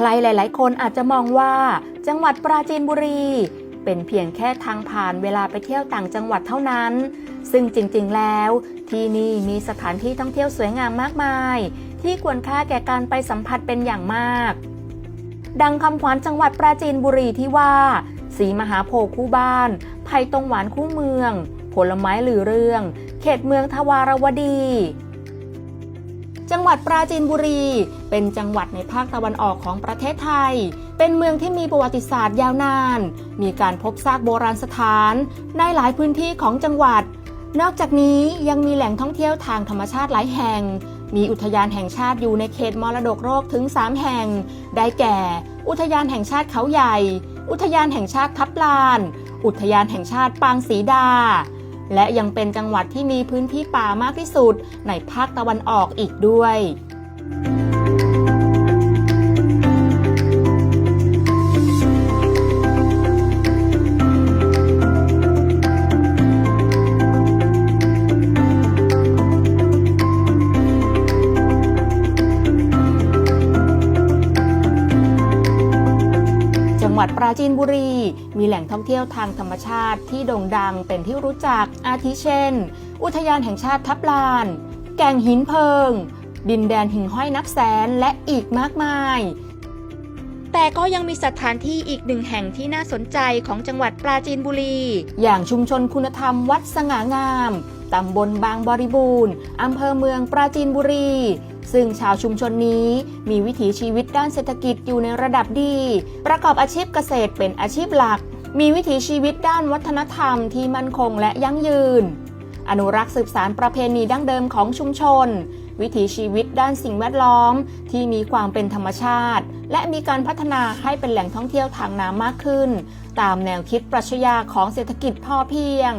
ใครหลายๆ คนอาจจะมองว่า จังหวัดปราจีนบุรี เป็นเพียงแค่ทางผ่านเวลาไปเที่ยวต่างจังหวัดเท่านั้น ซึ่งจริงๆแล้ว ที่นี่มีสถานที่ท่องเที่ยวสวยงามมากมาย ที่ควรค่าแก่การไปสัมผัสเป็นอย่างมาก ดังคำขวัญจังหวัดปราจีนบุรีที่ว่า สีมหาโพธิ์คู่บ้านไผ่ตรงหวานคู่เมือง ผลไม้หรือเรื่อง เขตเมืองทวารวดี จังหวัดปราจีนบุรี เป็นจังหวัดในภาคตะวันออกของประเทศไทย เป็นเมืองที่มีประวัติศาสตร์ยาวนาน มีการพบซากโบราณสถาน ในหลายพื้นที่ของจังหวัด นอกจากนี้ยังมีแหล่งท่องเที่ยวทางธรรมชาติหลายแห่ง มีอุทยานแห่งชาติอยู่ในเขตมรดกโลกถึง 3 แห่ง ได้แก่ อุทยานแห่งชาติเขาใหญ่ อุทยานแห่งชาติทับลาน อุทยานแห่งชาติปางศรีดา และยังเป็นจังหวัดที่มีพื้นที่ป่ามากที่สุดในภาคตะวันออกอีกด้วยจังหวัดปราจีนบุรี มีแหล่งท่องเที่ยวทางธรรมชาติที่โด่งดังเป็นที่รู้จักอาทิเช่น อุทยานแห่งชาติทับลาน แก่งหินเพิง ดินแดนหิ่งห้อยนับแสนและอีกมากมาย แต่ก็ยังมีสถานที่อีกหนึ่งแห่งที่น่าสนใจของจังหวัดปราจีนบุรี อย่างชุมชนคุณธรรมวัดสง่างามตำบลบางบริบูรณ์อำเภอเมืองปราจีนบุรี ซึ่งชาวชุมชนนี้มีวิถีชีวิตด้านเศรษฐกิจอยู่ในระดับดี ประกอบอาชีพเกษตรเป็นอาชีพหลัก มีวิถีชีวิตด้านวัฒนธรรมที่มั่นคงและยั่งยืน อนุรักษ์สืบสารประเพณีดั้งเดิมของชุมชน วิถีชีวิตด้านสิ่งแวดล้อม ที่มีความเป็นธรรมชาติ และมีการพัฒนาให้เป็นแหล่งท่องเที่ยวทางน้ำมากขึ้น ตามแนวคิดปรัชญาของเศรษฐกิจพอเพียง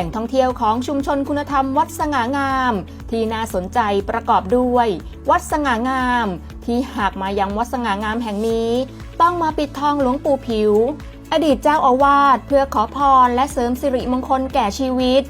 ล่งท่องเที่ยวของชุมชนคุณธรรมวัดสง่างาม ที่น่าสนใจประกอบด้วย วัดสง่างาม ที่หากมายังวัดสง่างามแห่งนี้ ต้องมาปิดทองหลวงปู่ผิว อดีตเจ้าอาวาสเพื่อขอพรและเสริมสิริมงคลแก่ชีวิต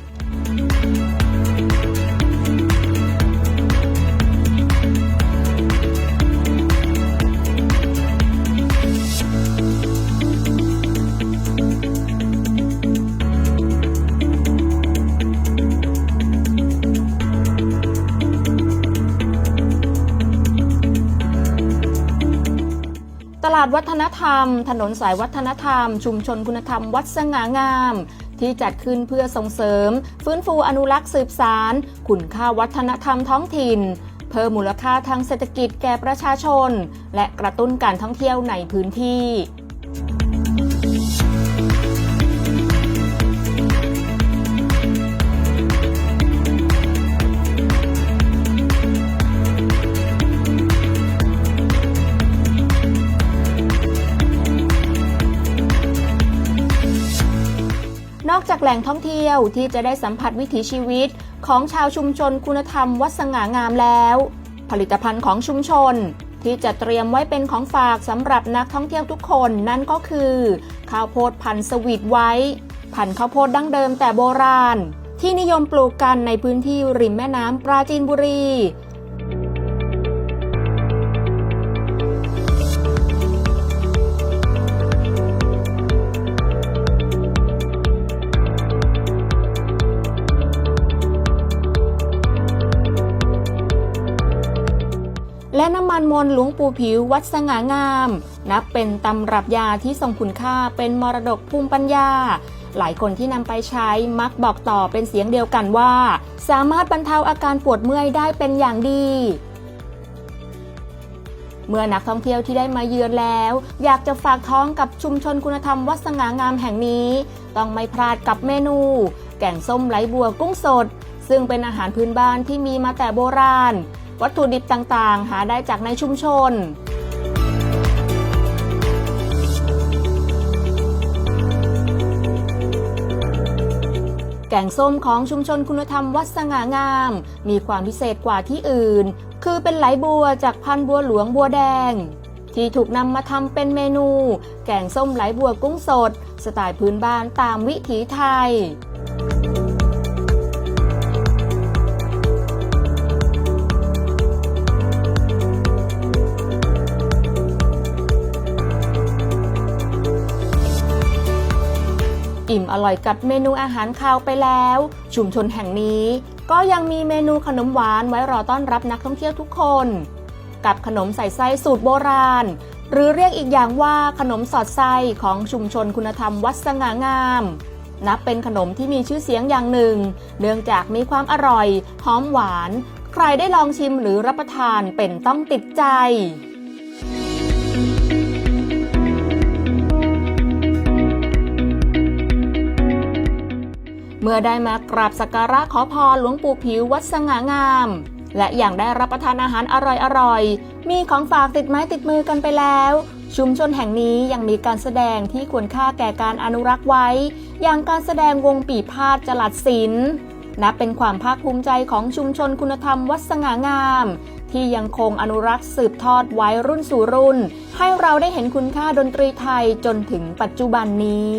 าดวัฒนธรรม ถนนสายวัฒนธรรม ชุมชนคุณธรรม วัดสง่างาม ที่จัดขึ้นเพื่อส่งเสริม ฟื้นฟูอนุรักษ์สืบสารคุณค่าวัฒนธรรมท้องถิ่น เพิ่มมูลค่าทางเศรษฐกิจแก่ประชาชน และกระตุ้นการท่องเที่ยวในพื้นที่ นอกจากแหล่งท่องเที่ยวที่จะได้สัมผัสวิถีชีวิตของชาวชุมชนคุณธรรมวัดสง่างามแล้ว ผลิตภัณฑ์ของชุมชน ที่จะเตรียมไว้เป็นของฝากสำหรับนักท่องเที่ยวทุกคนนั่นก็คือ ข้าวโพดพันธุ์สวีทไว้ พันธุ์ข้าวโพดดั้งเดิมแต่โบราณ ที่นิยมปลูกกันในพื้นที่ริมแม่น้ำปราจีนบุรี มนต์หลวงปู่ผิววัดสง่างาม นับเป็นตำรับยาที่ทรงคุณค่าเป็นมรดกภูมิปัญญา หลายคนที่นำไปใช้มักบอกต่อเป็นเสียงเดียวกันว่า สามารถบรรเทาอาการปวดเมื่อยได้เป็นอย่างดีเมื่อนักท่องเที่ยวที่ได้มาเยือนแล้ว อยากจะฝากท้องกับชุมชนคุณธรรมวัดสง่างามแห่งนี้ ต้องไม่พลาดกับเมนู แกงส้มไหลบัวกุ้งสด ซึ่งเป็นอาหารพื้นบ้านที่มีมาแต่โบราณ วัตถุดิบต่างๆ หาได้จากในชุมชน แกงส้มของชุมชนคุณธรรมวัดสง่างาม มีความพิเศษกว่าที่อื่น คือเป็นไหลบัวจากพันธุ์บัวหลวงบัวแดง ที่ถูกนำมาทำเป็นเมนู แกงส้มไหลบัวกุ้งสด สไตล์พื้นบ้านตามวิถีไทย อิ่มอร่อยกับเมนูอาหารคาวไปแล้ว ชุมชนแห่งนี้ ก็ยังมีเมนูขนมหวานไว้รอต้อนรับนักท่องเที่ยวทุกคน กับขนมใส่ไส้สูตรโบราณ หรือเรียกอีกอย่างว่าขนมสอดไส้ของชุมชนคุณธรรมวัดสง่างาม นับเป็นขนมที่มีชื่อเสียงอย่างหนึ่ง เนื่องจากมีความอร่อยหอมหวาน ใครได้ลองชิมหรือรับประทานเป็นต้องติดใจ เมื่อได้มากราบสักการะขอพรหลวงปู่ผิววัดสง่างาม และอย่างได้รับประทานอาหารอร่อยๆ มีของฝากติดไม้ติดมือกันไปแล้ว ชุมชนแห่งนี้ยังมีการแสดงที่ควรค่าแก่การอนุรักษ์ไว้ อย่างการแสดงวงปีพาดจลัดศิลป์นับเป็นความภาคภูมิใจของชุมชนคุณธรรมวัดสง่างาม ที่ยังคงอนุรักษ์สืบทอดไว้รุ่นสู่รุ่น ให้เราได้เห็นคุณค่าดนตรีไทยจนถึงปัจจุบันนี้